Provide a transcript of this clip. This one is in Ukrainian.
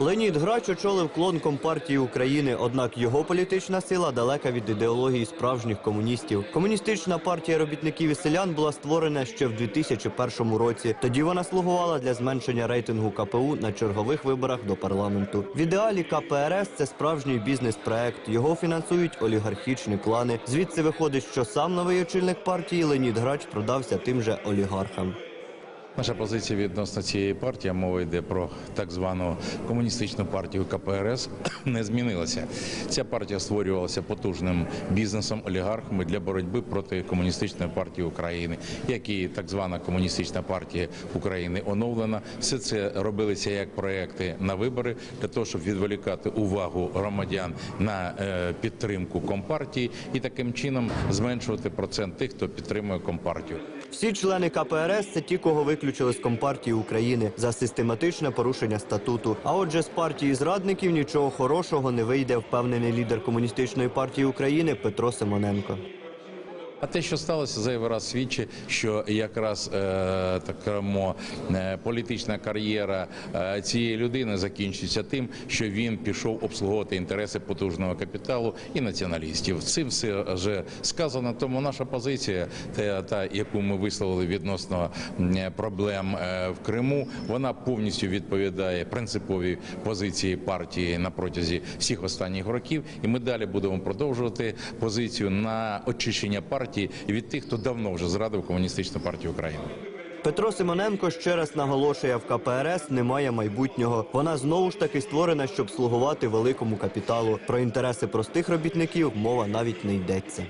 Леонід Грач очолив клон Компартії України, однак його політична сила далека від ідеології справжніх комуністів. Комуністична партія робітників і селян була створена ще в 2001 році. Тоді вона слугувала для зменшення рейтингу КПУ на чергових виборах до парламенту. В ідеалі КПРС це справжній бізнес-проект. Його фінансують олігархічні клани. Звідси виходить, що сам новий очільник партії Леонід Грач продався тим же олігархам. Наша позиція відносно цієї партії, мова йде про так звану комуністичну партію КПРС, не змінилася. Ця партія створювалася потужним бізнесом, олігархами для боротьби проти комуністичної партії України, як і так звана комуністична партія України оновлена. Все це робилося як проекти на вибори для того, щоб відволікати увагу громадян на е, підтримку компартії і таким чином зменшувати процент тих, хто підтримує компартію. Всі члени КПРС це ті, кого виключили з Компартії України за систематичне порушення статуту. А отже, з партії зрадників нічого хорошого не вийде, впевнений лідер комуністичної партії України Петро Симоненко. А те, що сталося, зайвий раз свідчить, що якраз е, так кажемо, е, політична кар'єра е, цієї людини закінчується тим, що він пішов обслуговувати інтереси потужного капіталу і націоналістів. Цим все вже сказано. Тому наша позиція, та, та яку ми висловили відносно проблем в Криму, вона повністю відповідає принциповій позиції партії на протязі всіх останніх років. І ми далі будемо продовжувати позицію на очищення партії від тих, хто давно вже зрадив комуністичну партію України. Петро Симоненко ще раз наголошує, в КПРС немає майбутнього. Вона знову ж таки створена, щоб слугувати великому капіталу. Про інтереси простих робітників мова навіть не йдеться.